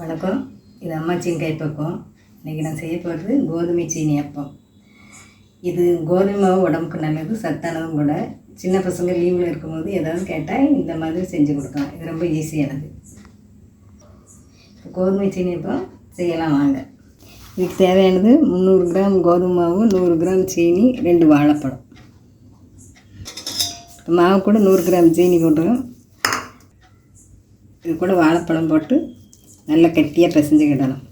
வணக்கம். இது அம்மா சீனி கைப்பக்கம் இன்றைக்கி நான் செய்ய போகிறது கோதுமை சீனி அப்பம். இது கோதுமை மாவு உடம்புக்கு நல்லது சத்தானதும் கூட. சின்ன பசங்க லீவில் இருக்கும்போது ஏதாவது கேட்டால் இந்த மாதிரி செஞ்சு கொடுக்கலாம். இது ரொம்ப ஈஸியானது. கோதுமை சீனி அப்பம் செய்யலாம் வாங்க. இதுக்கு தேவையானது முந்நூறு கிராம் கோதுமை மாவு நூறு கிராம் சீனி ரெண்டு வாழைப்பழம். இப்போ மாவு கூட நூறு கிராம் சீனி போட்டுரும். இது கூட வாழைப்பழம் போட்டு நல்லா கட்டியாக பிசைஞ்சுக்கிடணும்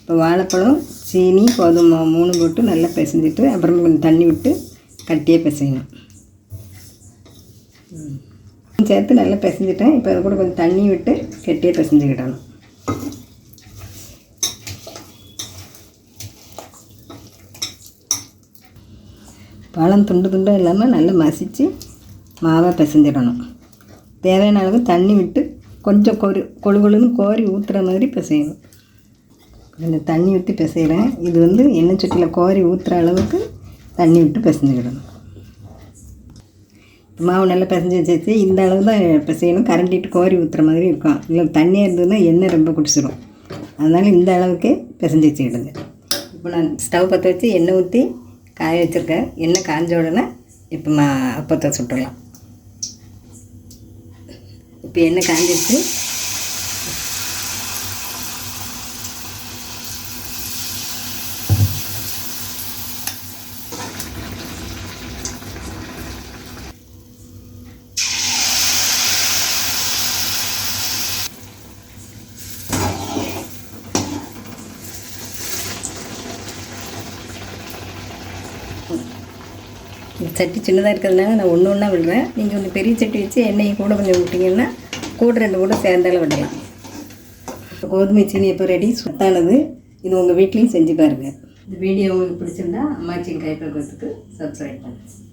இப்போ வாழைப்பழம் சீனி கோதுமை மூணு போட்டு நல்லா பிசைஞ்சிட்டு அப்புறம் கொஞ்சம் தண்ணி விட்டு கட்டியாக பிசையணும். சேர்த்து நல்லா பிசைஞ்சிட்டேன். இப்போ அது கூட கொஞ்சம் தண்ணி விட்டு கெட்டியாக பிசைஞ்சுக்கிடணும் பழம் துண்டு துண்டும் இல்லாமல் நல்லா மசித்து மாவை பிசைஞ்சிடணும். தேவையான அளவு தண்ணி விட்டு கொஞ்சம் கொரு கொழு கொழுன்னு கோரி ஊற்றுற மாதிரி பிசையணும். இந்த தண்ணி ஊற்றி பிசைகிறேன் இது வந்து எண்ணெய் சட்டியில் கோரி ஊற்றுற அளவுக்கு தண்ணி விட்டு பிசைஞ்சுக்கிடணும் மாவு நல்லா பிசைஞ்சு வச்சு இந்த அளவு தான் பிசையணும். கரண்டிட்டு கோரி ஊற்றுற மாதிரி இருக்கும். இல்லை தண்ணியாக இருந்ததுன்னா எண்ணெய் ரொம்ப குடிச்சிடும் அதனால் இந்த அளவுக்கு பிசைஞ்சு வச்சுக்கிடுங்க. இப்போ நான் ஸ்டவ் பற்ற வச்சு எண்ணெய் ஊற்றி காய வச்சுருக்கேன். எண்ணெய் காஞ்ச உடனே இப்போ மா அப்பத்தை சுட்டுடலாம். இப்போ எண்ணெய் காஞ்சிருச்சு. சட்டி சின்னதாக இருக்கிறதுனால நான் ஒன்று ஒன்றா விடுறேன். நீங்கள் கொஞ்சம் பெரிய சட்டி வச்சு எண்ணெயை கூட கொஞ்சம் விட்டிங்கன்னா கூட ரெண்டு கூட சேர்ந்தாலும் விடலாம். கோதுமை சீனி இப்போ ரெடி சுத்தானது. இது உங்கள் வீட்லேயும் செஞ்சு பாருங்கள் இந்த வீடியோ உங்களுக்கு பிடிச்சிருந்தா அம்மாச்சின் கைப்பக்குவத்துக்கு சப்ஸ்கிரைப் பண்ணுங்கள்